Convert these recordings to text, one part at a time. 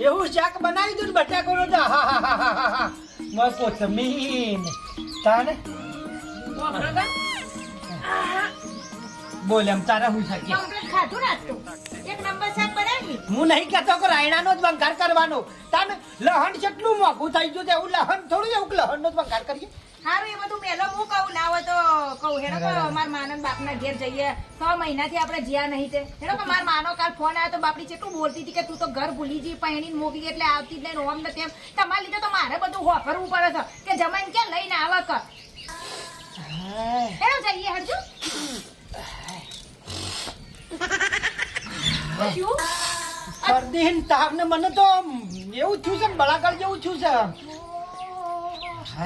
એવું શાક બનાવી દઉં બટાકોનો તો હા હા હા હા હા મસ્ત કોથમીર તાને? બોલ એમ તારા હું શકીએ ખાધું એક નંબર હું નહીં કહેતો કે રાયણાનો જ વંકાર કરવાનો. તમે લહણ જેટલું મોંઘું થઈ ગયું છે એવું લહણ થોડું એવું લહણનો જ વંકાર કરીએ. સારું એ બધું મેલો હું કહું ના હોય તો કહું. હેડો કે મારા માનન બાપના ઘેર જઈએ. છ મહિનાથી આપણે જ્યાં નહીં તે. હેડો કે મારા માનો કાલ ફોન આવ્યો તો બાપડી કેટલું બોલતી હતી કે તું તો ઘર ભૂલી જઈ પહેણી મોકલી એટલે આવતી જ નહીં ઓમ ને તેમ. તમારા લીધે તો મારે બધું હોફરવું પડે છે. કે જમાઈને ક્યાં લઈને આવે કર હેડો જઈએ હરજુ. શું? શરદી તાવ ને મને તો એવું થયું છે ને બળાકળ જેવું થયું છે.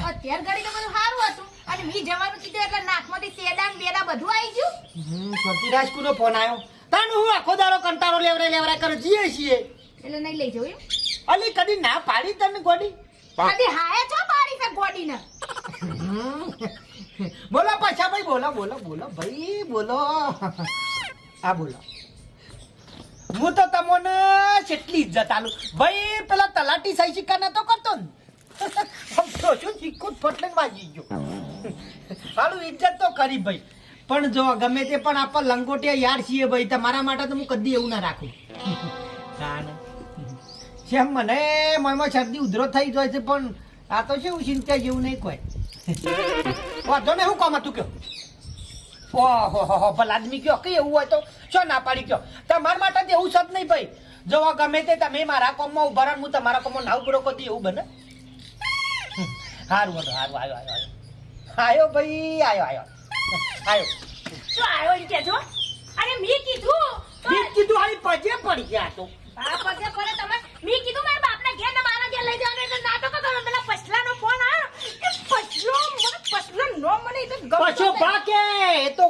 અત્યાર ઘડી તો બધું સારું હતું. અને મી જવાનું કીધું એટલે નાકમાંથી સેડા બેડા બધું આવી ગયું. સ્વાતિ રાજકુનો ફોન આવ્યો. તાન હું આખો દારો કંટાળો લેવરે લેવરા કરે જીએ છીએ. એટલે નહીં લઈ જવું અલી કદી ના પાડી તને ગોડી? કદી હાય છો પાડી છે ગોડીને? ને બોલો પાછા ભાઈ બોલો બોલો બોલો ભાઈ બોલો. હા બોલો. હું તો તમને કેટલી ઇજ્જત આલું ભાઈ, પેલા તલાટી સહી સિક્કા નતો કરતો ને. શું સિક્કો ફટલે વાગી ગયો. સારું ઇજ્જત તો કરી ભાઈ. પણ જો, ગમે તે પણ આપણે લંગોટિયા યાર છીએ ભાઈ, તમારા માટે તો હું કદી એવું ના રાખું. જેમ મને મનમાં શરદી ઉધરો થઈ જાય છે, પણ આ તો શું ચિંતા જેવું નહીં કોઈ. વાંધો ને શું કામ હતું કયો? ઓહો ભલા આદમી કયો? કઈ એવું હોય તો શું ના પાડી કયો? તમારા માટે એવું સત નહીં ભાઈ. જો ગમે તે તમે મારા કોમમાં ઊભા રહો હું તમારા કોમમાં નાવ પડો કદી એવું બને? સારું હતો સારું આવ્યો આવ્યો આવ્યો ભાઈ આવ્યો આવ્યો આવ્યો શું આવ્યો એમ કેજો અરે મી કીધું મી કીધું આવી પજે પડી ગયા તો. આ પજે પડે તમે મી કીધું મારા બાપના ઘેર ને મારા ઘેર લઈ જવાનું એટલે નાટકો કરો પેલા પછલાનો ફોન આ પછલો મને પછલો નો મને એટલે તો ગમતો પછો નહીં. બા કે એ તો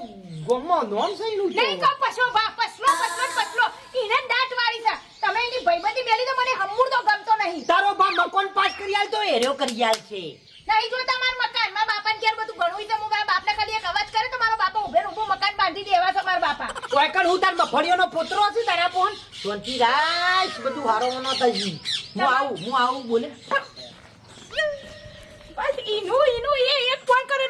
ગોમમાં નોમ છે નહીં કહું પછો બા પછલો પછલો પછલો. એને દાંત વાળી છે. તમે એની ભાઈબંધી મેલી તો મને હમુર તો ગમતો નહીં. તારો બા મકોન પાસ કરી આલ તો એરો કરી આલ છે. નહીં જો મારા મકાન મારા બાપાને ઘેર બધું ઘણું છે હું મારા બાપને ખાલી એક અવાજ કરે તો મારો બાપા ઉભે ઊભો મકાન બાંધી દેવા છે મારા બાપા. કોઈ કણ હું તાર મફળીઓનો પુત્રો છું તારા ફોન શાંતિ રાખ બધું હારો મનો થઈ હું આવું હું આવું બોલે. બસ ઈનું ઈનું એ એક ફોન કરે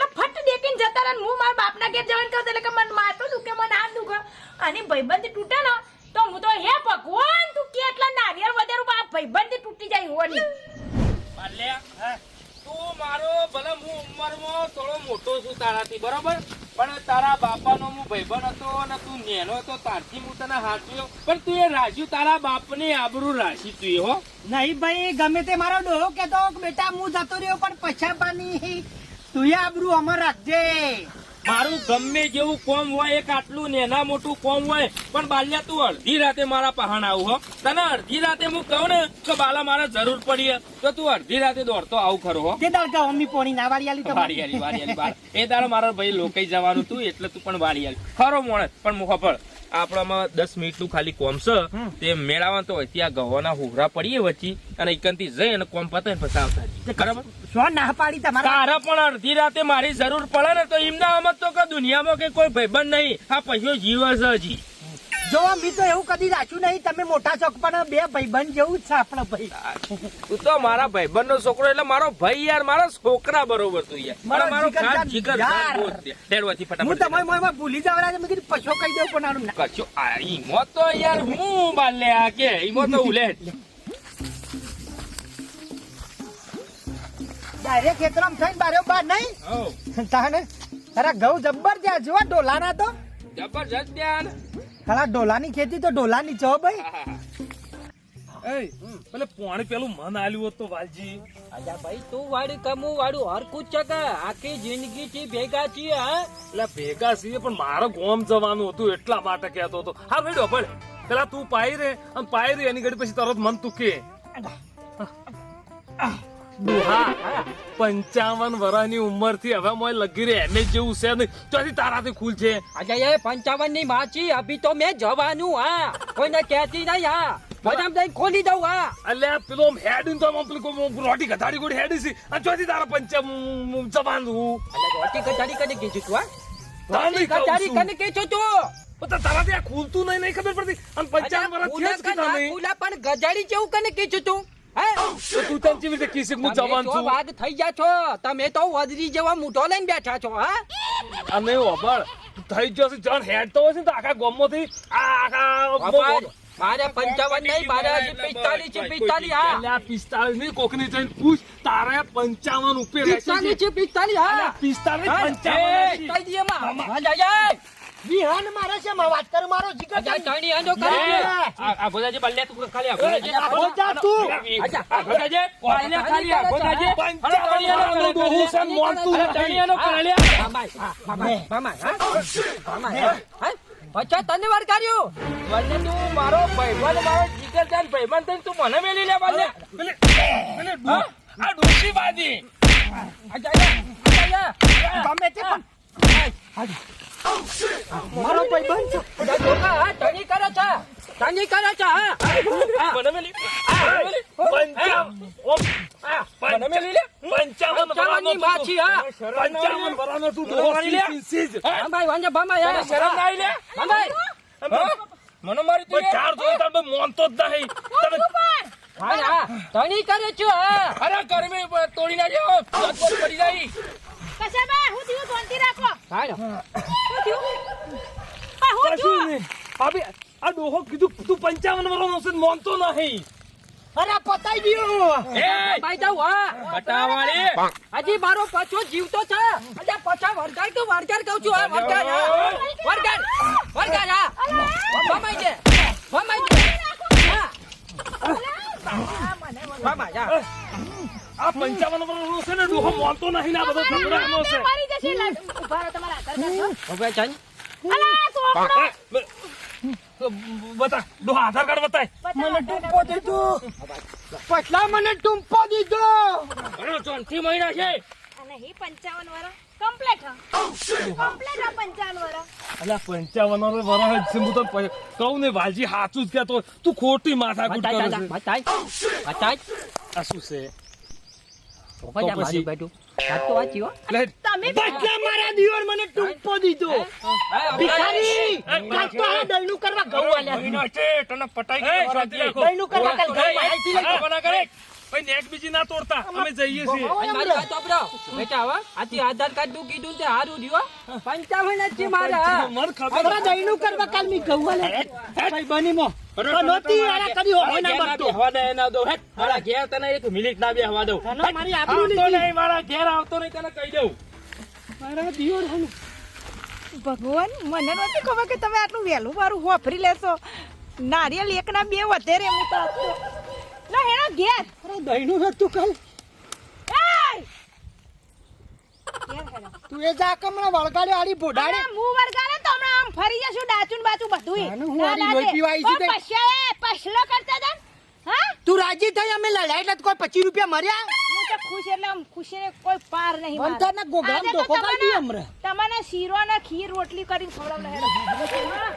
જતા રહે ને હું મારા બાપના ઘેર જવાનું કહું એટલે કે મને મારતો દુખે મને આમ દુખે. અને ભાઈબંધ તૂટે ને તો હું તો હે ભગવાન તું કેટલા નારિયેળ વધારું બાપ ભાઈબંધી તૂટી જાય હોની પાલ્યા, તું મારો ભલે હું ઉંમરમાં થોડો મોટો છું તારાથી બરોબર? પણ તારા બાપાનો હું ભાઈબંધ હતો અને તું નેનો હતો તારથી હું તને હાચવ્યો. પણ તું એ રાખ્યું તારા બાપની આબરૂ રાશી તું એ હો. નહીં ભાઈ ગમે તે મારો ડોહો કેતો બેટા હું જતો રહ્યો પણ પછાપાની તું આબરૂ અમર રાખજે. મારું ગમે જેવું કોમ હોય એક આટલું નેના મોટું કોમ હોય પણ બાલ્યા તું અડધી રાતે મારા પહાણ આવું હો. તને અડધી રાતે હું કહું ને કે બાલા મારે જરૂર પડી તો તું અડધી રાતે દોડતો આવું ખરો હો. તે દાડકા મમ્મી પોણી ના વાળી આલી વાળી આલી બાર એ તારો મારા ભાઈ લોકઈ જવાનું તું એટલે તું પણ આલી. ખરો મોણે પણ મુખો પણ આપણામાં દસ મિનિટનું ખાલી કોમ છે તે મેળાવા તો હોય ત્યાં ગવાના હોરા પડીએ વચ્ચે અને એકંતી જઈ અને કોમ પતે ને પછી આવતા બરાબર? શું ના પાડી તમારા તારા પણ અડધી રાતે મારી જરૂર પડે ને તો એમના અમત તો કે દુનિયામાં કે કોઈ ભાઈબંધ નહીં. આ પૈસો જીવે છે હજી. જો મી તો એવું કદી રાખ્યું નહીં તમે મોટા ચોક પણ બે ભાઈબંધ જેવું જ છે આપણા ભાઈ. તું તો મારા ભાઈબંધ નો છોકરો એટલે મારો ભાઈ યાર મારા છોકરા બરોબર તું યાર. મારો ખાસ જીગર હું તમારી ભૂલી જવાના છે મેં કીધું પછો કહી દઉં પણ આનું ના. આ ઈમો તો યાર હું બાલે આ કે ઈમો તો ઉલેટ. ડાયરેક્ટ ખેતરામ થઈને બારે બાર નહીં? તાને તારા ઘઉં જબ્બર ત્યાં જોવા ડોલાના તો. જબરજસ્ત ત્યાં. તારા ડોલાની ખેતી તો ડોલાની છો ભાઈ. પેલે પોણી પેલું મન આલ્યું હોત તો વાલજી. અલ્યા ભાઈ તું વાડી કમું વાડું હરકું જ છે આખી જિંદગી થી ભેગા છીએ હા? એટલે ભેગા છીએ પણ મારે ગોમ જવાનું હતું એટલા માટે કહેતો હતો. હા ભાઈ ડોબળ પેલા તું પાઈ રે અને પાઈ રે એની ઘડી પછી તરત મન તું કે. ડોહા પંચાવન વર્ષની ઉંમરથી હવે મોય લગી રે એમ જેવું છે નહીં ત્યાંથી તારાથી ખુલ છે. અજય પંચાવનની માછી અભી તો મેં જવાનું હા. કોઈને કહેતી નહીં હા. બદામ દઈ ખોલી દઉં હા. પેલો હેડ તો રોટી ગધાડી ગોળી હેડી છે. અને ચોથી તારા પંચમ જવાનું. રોટી કચારી કને કીધું તું હા? રોટી કહું કને કીધું તું? તારાથી આ ખુલતું નહીં નહીં ખબર પડતી? અને પંચાવન વર્ષ થયા જ પણ ગજાડી જેવું કને કીધું તું? હે? તો તું તને કેવી રીતે કીધું હું જવાન છું. વાઘ થઈ ગયા છો. તમે તો વદરી જેવા મૂઠો લઈને બેઠા છો હા? અને ઓબળ થઈ ગયો છે જાણ હેડતો હોય છે ને તો આખા ગોમમાંથી આ આખા મારે પંચાવન નહીં મારે હજી પિસ્તાલીસ છે પિસ્તાલીસ હા. અલ્યા પિસ્તાળીસની કોકની જઈને પૂછ. તારે પંચાવન ઉપર પિસ્તાલીસ છે. પિસ્તાલીસ હા. પિસ્તાળીસ હા, પંચાવન વિહાન મારે છે માં વાત કર મારો જીગર જા, જાણી આંજો કરી આ ગોદાજી બલ્લે તું ખાલી આ ગોદાજી બોલ તું અચ્છા. ગોદાજી બલ્લે ખાલી આ ગોદાજી પંચાવન વર્ષનો ડોહો છે ને માનતું અરે નથી. ધણિયાનો કરલ્યા. મામાય, હા, મામા હા? પચાસ તને વાર કર્યું બલ્લે તું મારો ભાઈબંધ મારો જીગરજાન ભાઈબંધ તને તું મને મેલી લે બલ્લે પેલે- પેલે ડો- આ ડોશી બાજી. અચ્છા અચ્છા. ગમે તે પણ મારો છે બધા તણી કરે છે તણી કરે છે. હા. મને મેલી. મને મારી તું ચાર મોનતો જ નહીં. તમે હા, કરે છો અરે ગરમી તોડી નાખ્યો પડી જાય. હું થયું ને. હું. આ આ ડોહો કીધું તું પંચાવન નહીં. અરે પતાઈ ગયો. એ ભાઈ જાવ હા. બટાવાળી હજી મારો પાછો જીવતો છે. અજા પાછા વરગાડ તો વરગાડ કહું છું હા વરગાડ હા. વરગાડ વરગાડ હા. ભમાઈ દે ભમાઈ દે. હા. ભમાઈ જા આ પંચાવન વર્ષનો છે ને ડોહો મોનતો નહીં ને આ બધો ઝઘડાનો છે. મારી જશે લડ. ઊભા રહો તમારા આધાર કાર્ડ અલા એ, બતા ડોહા આધાર કાર્ડ બતાય. મને ટૂંપો દીધો. પટલા મને ટૂંપો દીધો. અરે ચોથી મહિના છે. અને હી 55 વર્ષ કમ્પ્લીટ હા. કમ્પ્લીટ હા 55 વર્ષ અલ્યા પંચાવન વર્ષ છે. હું તો કહું ને વાલજી સાચું જ કહેતો તું ખોટી માથાકૂટ બતાય કરે છે. બતાય. બતાય. આ શું છે? બતાય મારું બેટું સાચ તો વાંચી હો. તમે પટલા મારા દીવર મને ટૂંપો દીધો? ભિખારી! કાલ તો આ દળનું કરવા ઘઉં આલ્યા તને પટાઈ ગયો. દળનું કરવા કાલ ઘઉં આલ્યા. ભાઈ નેક બીજી ના તોડતા. અમે જઈએ છીએ. મારી વાત સાંભળો. બેટા હવે આથી આધાર કાર્ડનું કીધું ને તે હારું રહ્યું પંચાવન જ છે મારા મન ખબર આપણા દઈનું કરવા કાલ મી ઘઉં લે ભાઈ બનીમાં. તો નહોતી આના કદી હોમે ના બનતો હવા દે ના દો હેટ. મારા ઘેર તને એક મિનિટ ના બેહવા દઉં. મારી આબરૂ નહીં મારા ઘેર આવતો નહીં તને કહી દઉં. મારા દિયોર હમ ભગવાન મને નથી ખબર કે તમે આટલું વહેલું મારું હોફરી લેશો. નારિયેલ એકના બે વધે રે હું તો આપતો. લો ઘેર. અરે દળનું હતું કાલ. તું એ જા કમણા વળગાડે આડી બોડાડે અરે હું વરગાડે તો હમણાં આમ ફરી જશું ડાચું બાચું બધું હું આડી ના, લોહી પીવા આઈ છું તે. પછ્યા પછલો કરતા હતા હા તું રાજી થઈ અમે લડાઈ એટલે કોઈ પચીસ રૂપિયા મર્યા હું તો ખુશ એટલે આમ ખુશીને કોઈ પાર નહીં મારે. વંતરના ગોગળામાં ગોગામ તો ધોકો કાઢી તમને- તમને શીરો ને ખીર રોટલી કરીને ખવડાવલે હેડો. હા.